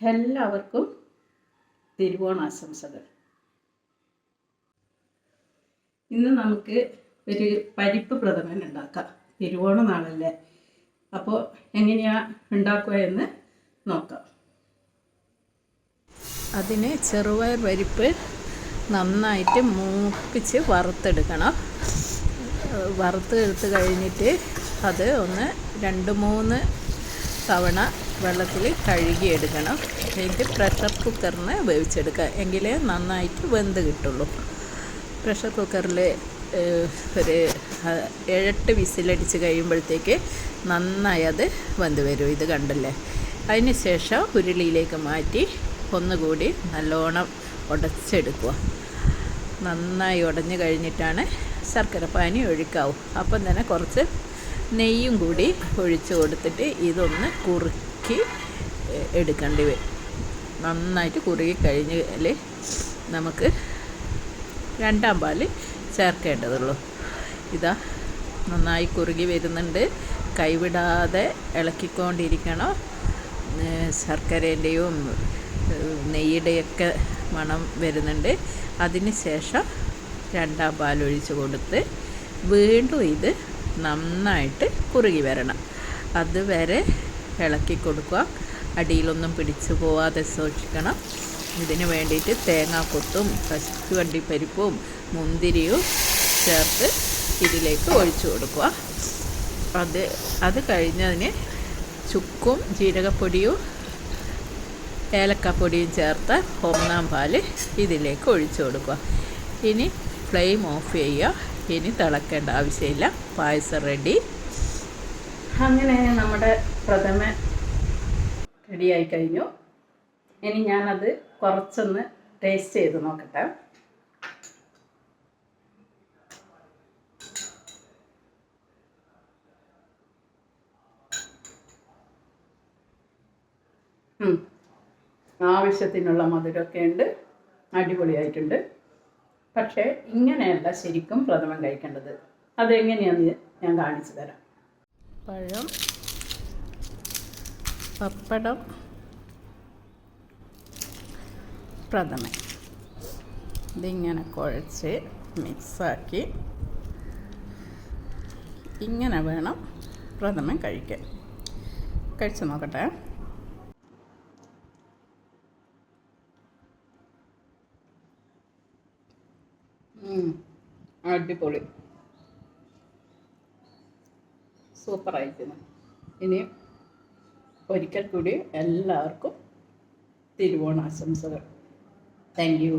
എല്ലാവർക്കും തിരുവോണാശംസകൾ ഇന്ന് നമുക്ക് ഒരു പരിപ്പ് പ്രഥമൻ ഉണ്ടാക്കാം. തിരുവോണ നാളല്ലേ? അപ്പോൾ എങ്ങനെയാ ഉണ്ടാക്കുക എന്ന് നോക്കാം. അതിന് ചെറുപയർ പരിപ്പ് നന്നായിട്ട് മൂപ്പിച്ച് വറുത്തെടുക്കണം. വറുത്തെടുത്ത് കഴിഞ്ഞിട്ട് അത് ഒന്ന് രണ്ട് മൂന്ന് തവണ വെള്ളത്തിൽ കഴുകിയെടുക്കണം. എന്നിട്ട് പ്രഷർ കുക്കറിന് വേവിച്ചെടുക്കുക. എങ്കിലേ നന്നായിട്ട് വെന്ത് കിട്ടുള്ളൂ. പ്രഷർ കുക്കറിൽ ഒരു ഏഴെട്ട് വിസിലടിച്ച് കഴിയുമ്പോഴത്തേക്ക് നന്നായി അത് വെന്ത് വരും. ഇത് കണ്ടല്ലേ? അതിന് ശേഷം ഉരുളിയിലേക്ക് മാറ്റി ഒന്നുകൂടി നല്ലോണം ഉടച്ചെടുക്കുക. നന്നായി ഉടഞ്ഞു കഴിഞ്ഞിട്ടാണ് ശർക്കര പാനി ഒഴിക്കാവൂ. അപ്പം തന്നെ കുറച്ച് നെയ്യും കൂടി ഒഴിച്ചു കൊടുത്തിട്ട് ഇതൊന്ന് കുറുക്കി എ- എടുക്കേണ്ടി വരും. നന്നായിട്ട് കുറുകി കഴിഞ്ഞാൽ നമുക്ക് രണ്ടാം പാൽ ചേർക്കേണ്ടതുള്ളൂ. ഇതാ നന്നായി കുറുകി വരുന്നുണ്ട്. കൈവിടാതെ ഇളക്കിക്കൊണ്ടിരിക്കണം? ശർക്കരേന്റെയും നെയ്യുടെയൊക്കെ മണം വരുന്നുണ്ട്. അതിന് ശേഷം രണ്ടാം പാലൊഴിച്ച് കൊടുത്ത് വീണ്ടും ഇത് നന്നായിട്ട് കുറുകി വരണം. അതുവരെ ഇളക്കി കൊടുക്കുക. അടിയിലൊന്നും പിടിച്ചു പോവാതെ സൂക്ഷിക്കണം. ഇതിന് വേണ്ടിയിട്ട് തേങ്ങാക്കൊത്തും കശുവണ്ടിപ്പരിപ്പും മുന്തിരിയും ചേർത്ത് ഇതിലേക്ക് ഒഴിച്ചു കൊടുക്കുക. അത് അത് കഴിഞ്ഞതിന് ചുക്കും ജീരകപ്പൊടിയും ഏലക്കപ്പൊടിയും ചേർത്ത് ഒന്നാം പാൽ ഇതിലേക്ക് ഒഴിച്ചു കൊടുക്കുക. ഇനി ഫ്ലെയിം ഓഫ് ചെയ്യുക. ഇനി തിളക്കേണ്ട ആവശ്യമില്ല. പായസം റെഡി അങ്ങനെ നമ്മുടെ പ്രഥമ റെഡിയായി കഴിഞ്ഞു. ഇനി ഞാനത് കുറച്ചൊന്ന് ടേസ്റ്റ് ചെയ്ത് നോക്കട്ടെ. ആവശ്യത്തിനുള്ള മധുരമൊക്കെ ഉണ്ട്. അടിപൊളിയായിട്ടുണ്ട്. പക്ഷേ ഇങ്ങനെയല്ല ശരിക്കും പ്രഥമം കഴിക്കേണ്ടത്. അതെങ്ങനെയാണെന്ന് ഞാൻ കാണിച്ചു തരാം. പഴം പപ്പടം പ്രഥമൻ. ഇതിങ്ങനെ കുഴച്ച് മിക്സാക്കി ഇങ്ങനെ വേണം പ്രഥമൻ കഴിക്കാൻ. കഴിച്ചു നോക്കട്ടെ. അടിപൊളി. സൂപ്പറായിരിക്കുന്നു. ഇനി ഒരിക്കൽ കൂടി എല്ലാവർക്കും തിരുവോണാശംസകൾ. Thank you